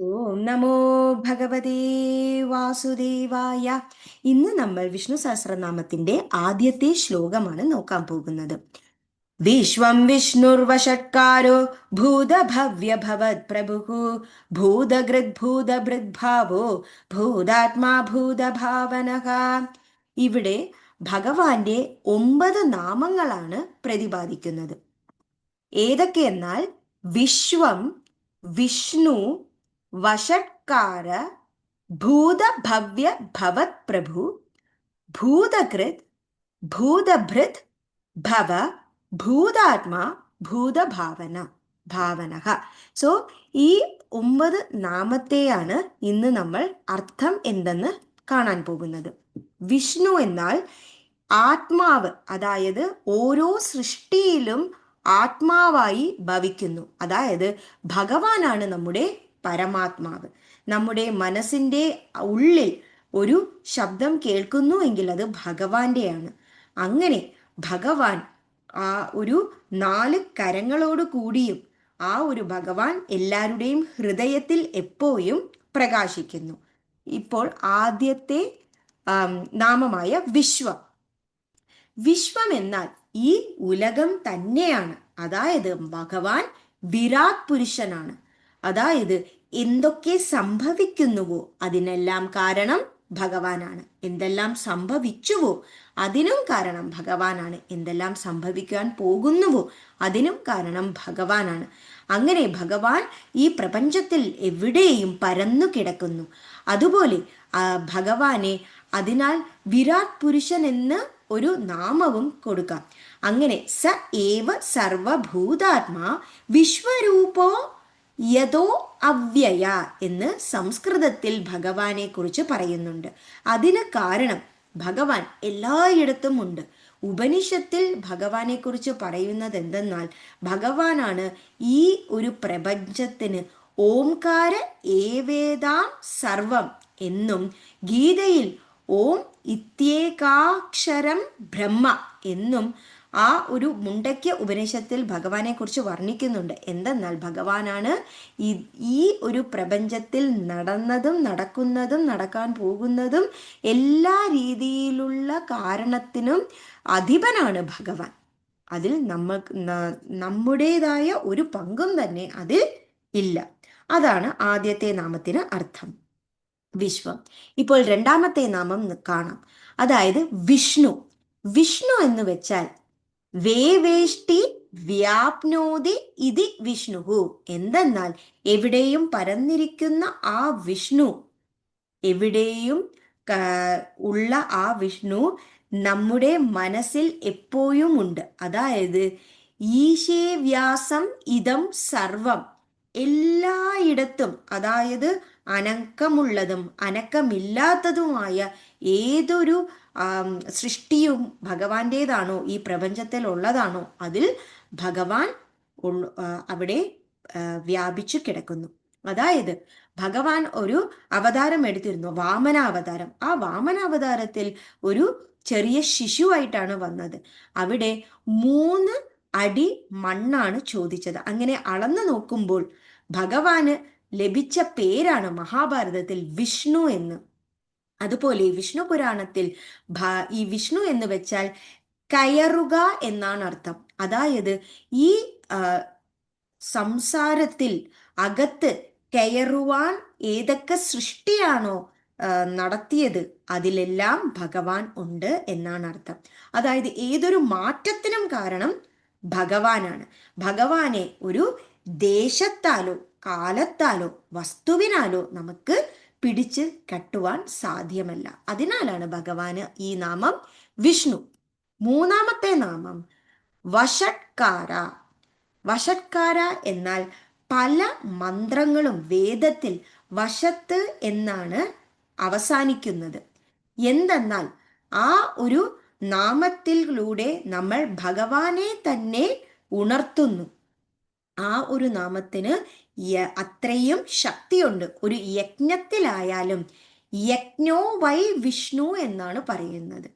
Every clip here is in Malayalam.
ഓം നമോ ഭഗവതേ വാസുദേവായ. ഇന്ന് നമ്മൾ വിഷ്ണു സഹസ്രനാമത്തിന്റെ ആദ്യത്തെ ശ്ലോകമാണ് നോക്കാൻ പോകുന്നത്. വിശ്വം വിഷ്ണുർവഷട്കാരോ ഭൂതഭവ്യഭവത് പ്രഭു. ഭൂതഗൃത് ഭൂതഭൃദ്ഭാവോ ഭൂതാത്മാ ഭൂതഭാവനക ഇവിടെ ഭഗവാന്റെ ഒമ്പത് നാമങ്ങളാണ് പ്രതിപാദിക്കുന്നത്. ഏതൊക്കെയെന്നാൽ വിശ്വം വിഷ്ണു വഷട്കാര ഭൂതഭവ്യ ഭവത് പ്രഭു ഭൂതകൃത് ഭൂതഭൃത് ഭവ ഭൂതാത്മാ ഭൂതഭാവന ഭാവന. സോ ഈ ഒമ്പത് നാമത്തെയാണ് ഇന്ന് നമ്മൾ അർത്ഥം എന്തെന്ന് കാണാൻ പോകുന്നത്. വിഷ്ണു എന്നാൽ ആത്മാവ് അതായത് ഓരോ സൃഷ്ടിയിലും ആത്മാവായി ഭവിക്കുന്നു. അതായത് ഭഗവാനാണ് നമ്മുടെ പരമാത്മാവ്. നമ്മുടെ മനസ്സിന്റെ ഉള്ളിൽ ഒരു ശബ്ദം കേൾക്കുന്നു എങ്കിൽ അത് ഭഗവാന്റെയാണ്. അങ്ങനെ ഭഗവാൻ ആ ഒരു നാല് കരങ്ങളോട് കൂടിയും ആ ഒരു ഭഗവാൻ എല്ലാവരുടെയും ഹൃദയത്തിൽ എപ്പോഴും പ്രകാശിക്കുന്നു. ഇപ്പോൾ ആദ്യത്തെ നാമമായ വിശ്വം. വിശ്വം എന്നാൽ ഈ ഉലകം തന്നെയാണ്. അതായത് ഭഗവാൻ വിരാട് പുരുഷനാണ്. അതായത് എന്തൊക്കെ സംഭവിക്കുന്നുവോ അതിനെല്ലാം കാരണം ഭഗവാനാണ്. എന്തെല്ലാം സംഭവിച്ചുവോ അതിനും കാരണം ഭഗവാനാണ്. എന്തെല്ലാം സംഭവിക്കാൻ പോകുന്നുവോ അതിനും കാരണം ഭഗവാനാണ്. അങ്ങനെ ഭഗവാൻ ഈ പ്രപഞ്ചത്തിൽ എവിടെയും പരന്നു കിടക്കുന്നു. അതുപോലെ ഭഗവാനെ അതിനാൽ വിരാട് പുരുഷൻ എന്ന് ഒരു നാമവും കൊടുക്കാം. അങ്ങനെ സ ഏവ സർവഭൂതാത്മാ വിശ്വരൂപോ യഥോ അവ്യയ എന്ന് സംസ്കൃതത്തിൽ ഭഗവാനെ കുറിച്ച് പറയുന്നുണ്ട്. അതിന് കാരണം ഭഗവാൻ എല്ലായിടത്തും ഉണ്ട്. ഉപനിഷത്തിൽ ഭഗവാനെ കുറിച്ച് പറയുന്നത് എന്തെന്നാൽ ഭഗവാനാണ് ഈ ഒരു പ്രപഞ്ചത്തിന് ഓംകാര ഏവേദാം സർവം എന്നും ഗീതയിൽ ഓം ഇത്യേകാക്ഷരം ബ്രഹ്മ എന്നും ആ ഒരു മുണ്ടയ്ക്ക് ഉപനിഷത്തിൽ ഭഗവാനെ കുറിച്ച് വർണിക്കുന്നുണ്ട്. എന്തെന്നാൽ ഭഗവാനാണ് ഈ ഒരു പ്രപഞ്ചത്തിൽ നടന്നതും നടക്കുന്നതും നടക്കാൻ പോകുന്നതും എല്ലാ രീതിയിലുള്ള കാരണത്തിനും അധിപനാണ് ഭഗവാൻ. അതിൽ നമ്മ നമ്മുടേതായ ഒരു പങ്കും തന്നെ അതിൽ ഇല്ല. അതാണ് ആദ്യത്തെ നാമത്തിന് അർത്ഥം. വിശ്വം. ഇപ്പോൾ രണ്ടാമത്തെ നാമം കാണാം. അതായത് വിഷ്ണു. വിഷ്ണു എന്ന് വെച്ചാൽ വേവേഷ്ടി വ്യാപ്നോതി ഇതി വിഷ്ണുഹു. എന്തെന്നാൽ എവിടെയും പരന്നിരിക്കുന്ന ആ വിഷ്ണു എവിടെയും ഉള്ള ആ വിഷ്ണു നമ്മുടെ മനസ്സിൽ എപ്പോഴും ഉണ്ട് അതായത് ഈശേ വ്യാസം ഇതം സർവം എല്ലായിടത്തും അതായത് അനക്കമുള്ളതും അനക്കമില്ലാത്തതുമായ ഏതൊരു സൃഷ്ടിയും ഭഗവാന്റേതാണോ? ഈ പ്രപഞ്ചത്തിൽ ഉള്ളതാണോ? അതിൽ ഭഗവാൻ അവിടെ വ്യാപിച്ചു കിടക്കുന്നു. അതായത് ഭഗവാൻ ഒരു അവതാരം എടുത്തിരുന്നു വാമനാവതാരം. ആ വാമനാവതാരത്തിൽ ഒരു ചെറിയ ശിശുവായിട്ടാണ് വന്നത്. അവിടെ മൂന്ന് അടി മണ്ണാണ് ചോദിച്ചത്. അങ്ങനെ അളന്നു നോക്കുമ്പോൾ ഭഗവാന് ലഭിച്ച പേരാണ് മഹാഭാരതത്തിൽ വിഷ്ണു എന്ന്. അതുപോലെ വിഷ്ണു പുരാണത്തിൽ ഈ വിഷ്ണു എന്ന് വെച്ചാൽ കയറുക എന്നാണ് അർത്ഥം. അതായത് ഈ സംസാരത്തിൽ അകത്ത് കയറുവാൻ ഏതൊക്കെ സൃഷ്ടിയാണോ നടത്തിയത് അതിലെല്ലാം ഭഗവാൻ ഉണ്ട് എന്നാണ് അർത്ഥം. അതായത് ഏതൊരു മാറ്റത്തിനും കാരണം ഭഗവാനാണ്. ഭഗവാനെ ഒരു ദേശത്താലോ കാലത്താലോ വസ്തുവിനാലോ നമുക്ക് പിടിച്ച് കെട്ടുവാൻ സാധ്യമല്ല. അതിനാലാണ് ഭഗവാന് ഈ നാമം വിഷ്ണു. മൂന്നാമത്തെ നാമം വഷട്കാര. വഷട്കാര എന്നാൽ പല മന്ത്രങ്ങളും വേദത്തിൽ വശത്ത് എന്നാണ് അവസാനിക്കുന്നത്. എന്തെന്നാൽ ആ ഒരു നാമത്തിലൂടെ നമ്മൾ ഭഗവാനെ തന്നെ ഉണർത്തുന്നു. ആ ഒരു നാമത്തിന് അത്രയും ശക്തിയുണ്ട്. ഒരു യജ്ഞത്തിലായാലും യജ്ഞോ വൈ വിഷ്ണു എന്നാണ് പറയുന്നത്.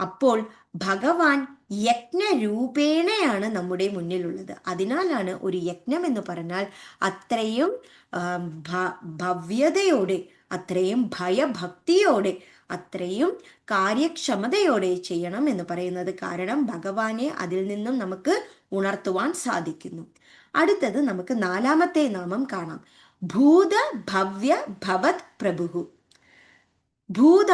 അപ്പോൾ ഭഗവാൻ യജ്ഞരൂപേണയാണ് നമ്മുടെ മുന്നിലുള്ളത്. അതിനാലാണ് ഒരു യജ്ഞം എന്ന് പറഞ്ഞാൽ അത്രയും ഭവ്യതയോടെ അത്രയും ഭയഭക്തിയോടെ അത്രയും കാര്യക്ഷമതയോടെ ചെയ്യണം എന്ന് പറയുന്നത് കാരണം ഭഗവാനെ അതിൽ നിന്നും നമുക്ക് ഉണർത്തുവാൻ സാധിക്കുന്നു. അടുത്തത് നമുക്ക് നാലാമത്തെ നാമം കാണാം. ഭൂത ഭവ്യ ഭവത് പ്രഭു ഭൂത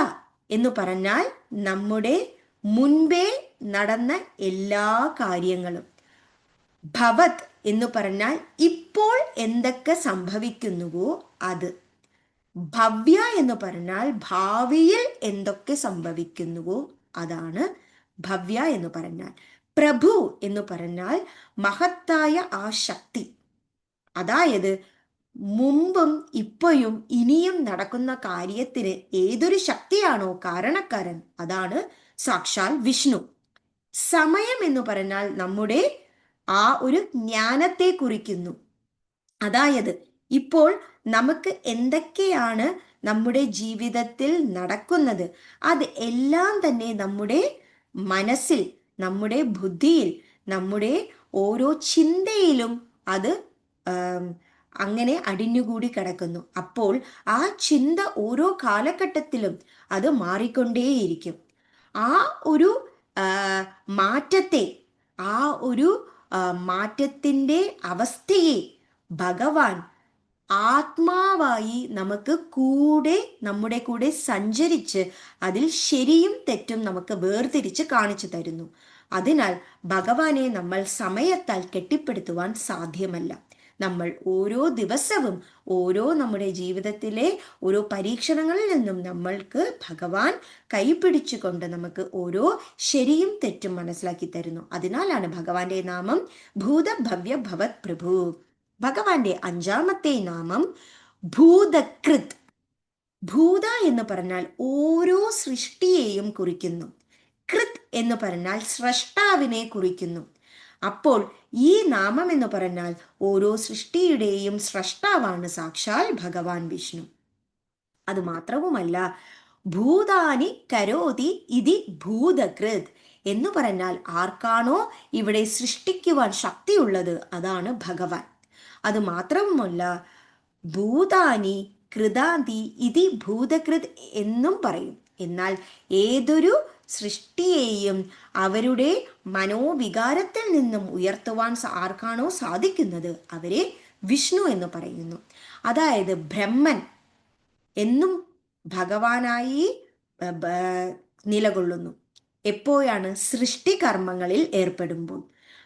എന്ന് പറഞ്ഞാൽ നമ്മുടെ മുൻപേ നടന്ന എല്ലാ കാര്യങ്ങളും. ഭവത് എന്ന് പറഞ്ഞാൽ ഇപ്പോൾ എന്തൊക്കെ സംഭവിക്കുന്നുവോ അത്. ഭവ്യ എന്ന് പറഞ്ഞാൽ ഭാവിയിൽ എന്തൊക്കെ സംഭവിക്കുന്നുവോ അതാണ് ഭവ്യ എന്ന് പറഞ്ഞാൽ. പ്രഭു എന്ന് പറഞ്ഞാൽ മഹത്തായ ആ ശക്തി. അതായത് മുമ്പും ഇപ്പോഴും ഇനിയും നടക്കുന്ന കാര്യത്തിന് ഏതൊരു ശക്തിയാണോ കാരണക്കാരൻ അതാണ് സാക്ഷാൽ വിഷ്ണു. സമയം എന്ന് പറഞ്ഞാൽ നമ്മുടെ ആ ഒരു ജ്ഞാനത്തെ കുറിക്കുന്നു. അതായത് ഇപ്പോൾ നമുക്ക് എന്തൊക്കെയാണ് നമ്മുടെ ജീവിതത്തിൽ നടക്കുന്നത് അത് എല്ലാം തന്നെ നമ്മുടെ മനസ്സിൽ നമ്മുടെ ബുദ്ധിയിൽ നമ്മുടെ ഓരോ ചിന്തയിലും അത് അങ്ങനെ അടിഞ്ഞുകൂടി കിടക്കുന്നു. അപ്പോൾ ആ ചിന്ത ഓരോ കാലഘട്ടത്തിലും അത് മാറിക്കൊണ്ടേയിരിക്കും. ആ ഒരു മാറ്റത്തെ ആ ഒരു മാറ്റത്തിന്റെ അവസ്ഥയെ ഭഗവാൻ ആത്മാവായി നമുക്ക് കൂടെ നമ്മുടെ കൂടെ സഞ്ചരിച്ച് അതിൽ ശരിയും തെറ്റും നമുക്ക് വേർതിരിച്ച് കാണിച്ചു തരുന്നു. അതിനാൽ ഭഗവാനെ നമ്മൾ സമയത്താൽ കെട്ടിപ്പടുത്തുവാൻ സാധ്യമല്ല. നമ്മൾ ഓരോ ദിവസവും ഓരോ നമ്മുടെ ജീവിതത്തിലെ ഓരോ പരീക്ഷണങ്ങളിൽ നിന്നും നമ്മൾക്ക് ഭഗവാൻ കൈപിടിച്ചുകൊണ്ട് നമുക്ക് ഓരോ ശരിയും തെറ്റും മനസ്സിലാക്കി തരുന്നു. അതിനാലാണ് ഭഗവാന്റെ നാമം ഭൂതഭവ്യ ഭവത് പ്രഭു. ഭഗവാന്റെ അഞ്ചാമത്തെ നാമം ഭൂതകൃത്. ഭൂത എന്ന് പറഞ്ഞാൽ ഓരോ സൃഷ്ടിയെയും കുറിക്കുന്നു. കൃത് എന്ന് പറഞ്ഞാൽ സ്രഷ്ടാവിനെ കുറിക്കുന്നു. അപ്പോൾ ഈ നാമം എന്ന് പറഞ്ഞാൽ ഓരോ സൃഷ്ടിയുടെയും സ്രഷ്ടാവാണ് സാക്ഷാൽ ഭഗവാൻ വിഷ്ണു. അത് മാത്രവുമല്ല ഭൂതാനി കരോതി ഇതി ഭൂതകൃത് എന്ന് പറഞ്ഞാൽ ആർക്കാണോ ഇവിടെ സൃഷ്ടിക്കുവാൻ ശക്തിയുള്ളത്? അതാണ് ഭഗവാൻ. അത് മാത്രവുമല്ല ഭൂതാനി കൃതാന്തി ഇതി ഭൂതകൃത് എന്നും പറയും. എന്നാൽ ഏതൊരു സൃഷ്ടിയെയും അവരുടെ മനോവികാരത്തിൽ നിന്നും ഉയർത്തുവാൻ ആർക്കാണോ സാധിക്കുന്നത്? അവരെ വിഷ്ണു എന്ന് പറയുന്നു. അതായത് ബ്രഹ്മൻ എന്നും ഭഗവാനായി നിലകൊള്ളുന്നു. എപ്പോഴാണ് സൃഷ്ടികർമ്മങ്ങളിൽ ഏർപ്പെടുമ്പോൾ?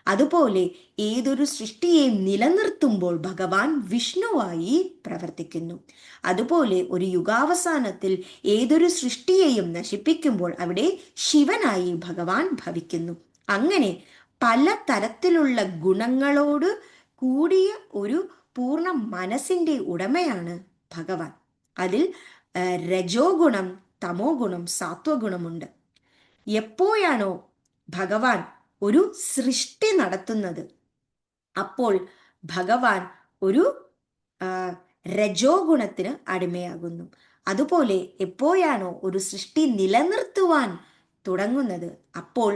അതുപോലെ ഏതൊരു സൃഷ്ടിയെ നിലനിർത്തുമ്പോൾ ഭഗവാൻ വിഷ്ണുവായി പ്രവർത്തിക്കുന്നു. അതുപോലെ ഒരു യുഗാവസാനത്തിൽ ഏതൊരു സൃഷ്ടിയെയും നശിപ്പിക്കുമ്പോൾ അവിടെ ശിവനായി ഭഗവാൻ ഭവിക്കുന്നു. അങ്ങനെ പല തരത്തിലുള്ള ഗുണങ്ങളോട് കൂടിയ ഒരു പൂർണ മനസ്സിന്റെ ഉടമയാണ് ഭഗവാൻ. അതിൽ രജോ ഗുണം തമോ ഗുണം സാത്വഗുണമുണ്ട്. എപ്പോഴാണോ ഭഗവാൻ ഒരു സൃഷ്ടി നടത്തുന്നത്. അപ്പോൾ ഭഗവാൻ ഒരു രജോ ഗുണത്തിന് അടിമയാകുന്നു. അതുപോലെ എപ്പോഴാണോ ഒരു സൃഷ്ടി നിലനിർത്തുവാൻ തുടങ്ങുന്നത് അപ്പോൾ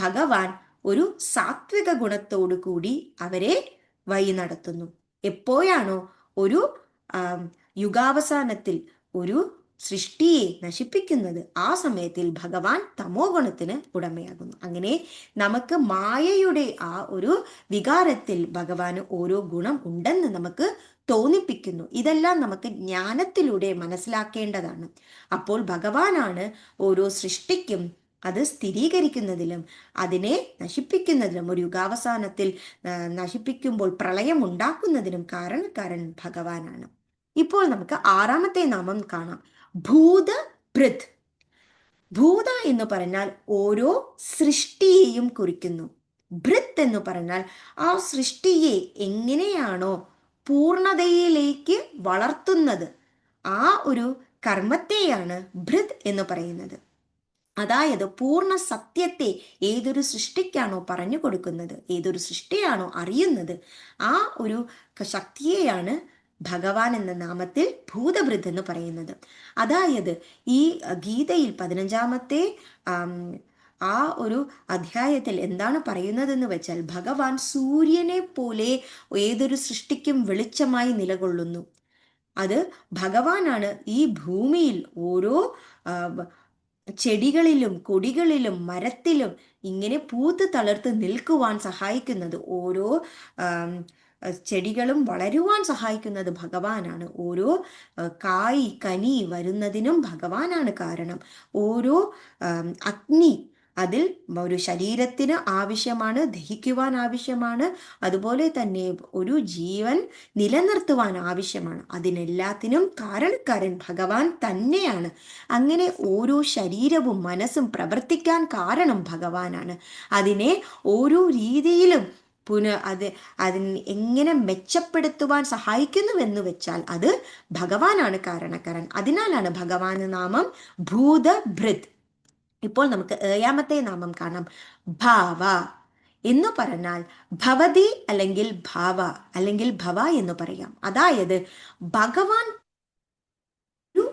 ഭഗവാൻ ഒരു സാത്വിക ഗുണത്തോടു കൂടി അവരെ വഴി നടത്തുന്നു. എപ്പോഴാണോ ഒരു യുഗാവസാനത്തിൽ ഒരു സൃഷ്ടിയെ നശിപ്പിക്കുന്നത് ആ സമയത്തിൽ ഭഗവാൻ തമോ ഗുണത്തിന് ഉടമയാകുന്നു. അങ്ങനെ നമുക്ക് മായയുടെ ആ ഒരു വികാരത്തിൽ ഭഗവാന് ഓരോ ഗുണം ഉണ്ടെന്ന് നമുക്ക് തോന്നിപ്പിക്കുന്നു. ഇതെല്ലാം നമുക്ക് ജ്ഞാനത്തിലൂടെ മനസ്സിലാക്കേണ്ടതാണ്. അപ്പോൾ ഭഗവാനാണ് ഓരോ സൃഷ്ടിക്കും അത് സ്ഥിരീകരിക്കുന്നതിലും അതിനെ നശിപ്പിക്കുന്നതിലും ഒരു യുഗാവസാനത്തിൽ നശിപ്പിക്കുമ്പോൾ പ്രളയം ഉണ്ടാക്കുന്നതിനും കാരണക്കാരൻ ഭഗവാനാണ്. ഇപ്പോൾ നമുക്ക് ആറാമത്തെ നാമം കാണാം. ഭൂത ഭൃത് ഭൂത എന്ന് പറഞ്ഞാൽ ഓരോ സൃഷ്ടിയെയും കുറിക്കുന്നു. ഭൃത് എന്ന് പറഞ്ഞാൽ ആ സൃഷ്ടിയെ എങ്ങനെയാണോ പൂർണതയിലേക്ക് വളർത്തുന്നത്. ആ ഒരു കർമ്മത്തെയാണ് ഭൃത് എന്ന് പറയുന്നത്. അതായത് പൂർണ സത്യത്തെ ഏതൊരു സൃഷ്ടിക്കാണോ പറഞ്ഞു കൊടുക്കുന്നത് ഏതൊരു സൃഷ്ടിയാണോ അറിയുന്നത് ആ ഒരു ശക്തിയെയാണ് ഭഗവാൻ എന്ന നാമത്തിൽ ഭൂതഭൃത് എന്ന് പറയുന്നത്. അതായത് ഈ ഗീതയിൽ പതിനഞ്ചാമത്തെ ആ ഒരു അധ്യായത്തിൽ എന്താണ് പറയുന്നതെന്ന് വെച്ചാൽ ഭഗവാൻ സൂര്യനെ പോലെ ഏതൊരു സൃഷ്ടിക്കും വെളിച്ചമായി നിലകൊള്ളുന്നു. അത് ഭഗവാനാണ് ഈ ഭൂമിയിൽ ഓരോ ചെടികളിലും കൊടികളിലും മരത്തിലും ഇങ്ങനെ പൂത്ത് തളർത്ത് നിൽക്കുവാൻ സഹായിക്കുന്നത്. ഓരോ ചെടികളും വളരുവാൻ സഹായിക്കുന്നത് ഭഗവാനാണ്. ഓരോ കായ് കനി വരുന്നതിനും ഭഗവാനാണ് കാരണം. ഓരോ അഗ്നി അതിൽ ഒരു ശരീരത്തിന് ആവശ്യമാണ് ദഹിക്കുവാൻ ആവശ്യമാണ് അതുപോലെ തന്നെ ഒരു ജീവൻ നിലനിർത്തുവാൻ ആവശ്യമാണ്. അതിനെല്ലാത്തിനും കാരണക്കാരൻ ഭഗവാൻ തന്നെയാണ്. അങ്ങനെ ഓരോ ശരീരവും മനസ്സും പ്രവർത്തിക്കാൻ കാരണം ഭഗവാനാണ്. അതിനെ ഓരോ രീതിയിലും പുന അത് അതിന് എങ്ങനെ മെച്ചപ്പെടുത്തുവാൻ സഹായിക്കുന്നുവെന്ന് വെച്ചാൽ അത് ഭഗവാനാണ് കാരണക്കാരൻ. അതിനാലാണ് ഭഗവാൻ നാമം ഭൂതഭൃത്. ഇപ്പോൾ നമുക്ക് ഏഴാമത്തെ നാമം കാണാം. ഭാവ എന്ന് പറഞ്ഞാൽ ഭവതി അല്ലെങ്കിൽ ഭാവ അല്ലെങ്കിൽ ഭവ എന്ന് പറയാം. അതായത് ഭഗവാൻ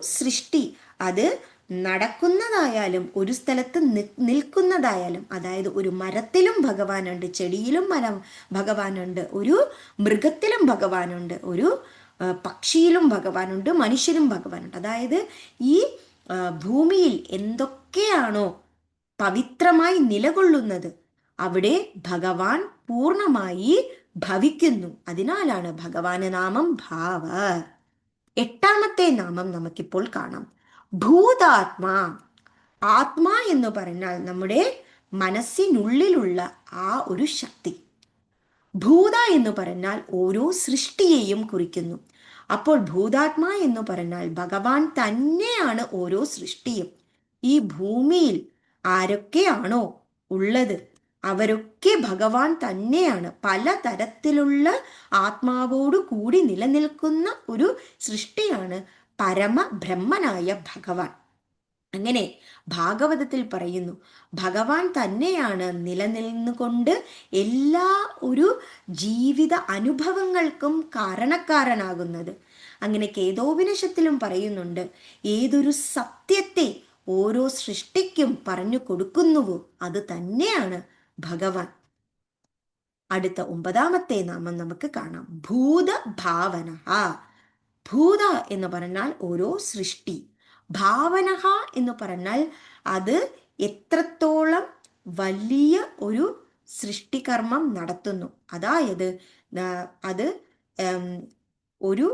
സൃഷ്ടി. അത് നടക്കുന്നതായാലും ഒരു സ്ഥലത്ത് നിൽക്കുന്നതായാലും അതായത് ഒരു മരത്തിലും ഭഗവാനുണ്ട് ചെടിയിലും മരം ഭഗവാനുണ്ട് ഒരു മൃഗത്തിലും ഭഗവാനുണ്ട് ഒരു പക്ഷിയിലും ഭഗവാനുണ്ട് മനുഷ്യരും ഭഗവാനുണ്ട്. അതായത് ഈ ഭൂമിയിൽ എന്തൊക്കെയാണോ പവിത്രമായി നിലകൊള്ളുന്നത് അവിടെ ഭഗവാൻ പൂർണമായി ഭവിക്കുന്നു. അതിനാലാണ് ഭഗവാന് നാമം ഭാവ. എട്ടാമത്തെ നാമം നമുക്കിപ്പോൾ കാണാം. ഭൂതാത്മാ. ആത്മാ എന്ന് പറഞ്ഞാൽ നമ്മുടെ മനസ്സിനുള്ളിലുള്ള ആ ഒരു ശക്തി. ഭൂത എന്ന് പറഞ്ഞാൽ ഓരോ സൃഷ്ടിയെയും കുറിക്കുന്നു. അപ്പോൾ ഭൂതാത്മാ എന്ന് പറഞ്ഞാൽ ഭഗവാൻ തന്നെയാണ് ഓരോ സൃഷ്ടിയും. ഈ ഭൂമിയിൽ ആരൊക്കെയാണോ ഉള്ളത് അവരൊക്കെ ഭഗവാൻ തന്നെയാണ്. പല തരത്തിലുള്ള ആത്മാവോടു കൂടി നിലനിൽക്കുന്ന ഒരു സൃഷ്ടിയാണ് പരമ ബ്രഹ്മനായ ഭഗവാൻ. അങ്ങനെ ഭാഗവതത്തിൽ പറയുന്നു ഭഗവാൻ തന്നെയാണ് നിലനിന്നുകൊണ്ട് എല്ലാ ഒരു ജീവിത അനുഭവങ്ങൾക്കും കാരണക്കാരനാകുന്നത്. അങ്ങനെ കേതോപിനിഷത്തിലും പറയുന്നുണ്ട് ഏതൊരു സത്യത്തെ ഓരോ സൃഷ്ടിക്കും പറഞ്ഞു കൊടുക്കുന്നുവോ അത് തന്നെയാണ് ഭഗവാൻ. അടുത്ത ഒമ്പതാമത്തെ നാമം നമുക്ക് കാണാം ഭൂതഭാവന. ഭൂത എന്ന് പറഞ്ഞാൽ ഓരോ സൃഷ്ടി. ഭാവനഹ എന്ന് പറഞ്ഞാൽ അത് എത്രത്തോളം വലിയ ഒരു സൃഷ്ടികർമ്മം നടത്തുന്നു. അതായത് അത് ഒരു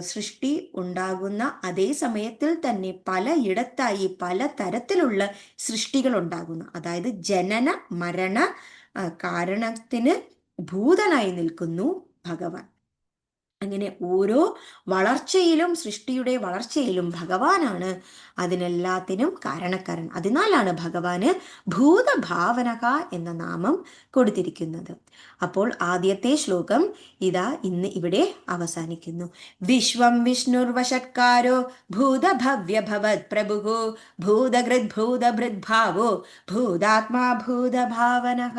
സൃഷ്ടി ഉണ്ടാകുന്ന അതേ സമയത്തിൽ തന്നെ പലയിടത്തായി പല തരത്തിലുള്ള സൃഷ്ടികൾ ഉണ്ടാകുന്നു. അതായത് ജനന മരണ കാരണത്തിന് ഭൂതനായി നിൽക്കുന്നു ഭഗവാൻ. അങ്ങനെ ഓരോ വളർച്ചയിലും സൃഷ്ടിയുടെ വളർച്ചയിലും ഭഗവാനാണ് അതിനെല്ലാത്തിനും കാരണക്കാരൻ. അതിനാലാണ് ഭഗവാന് ഭൂതഭാവനക എന്ന നാമം കൊടുത്തിരിക്കുന്നത്. അപ്പോൾ ആദ്യത്തെ ശ്ലോകം ഇതാ ഇന്ന് ഇവിടെ അവസാനിക്കുന്നു. വിശ്വം വിഷ്ണുർവഷത്കാരോ ഭൂതഭവ്യഭവത് പ്രഭു ഭൂതഗൃത് ഭൂതഭൃത് ഭാവോ ഭൂതാത്മാ ഭൂതഭാവനക.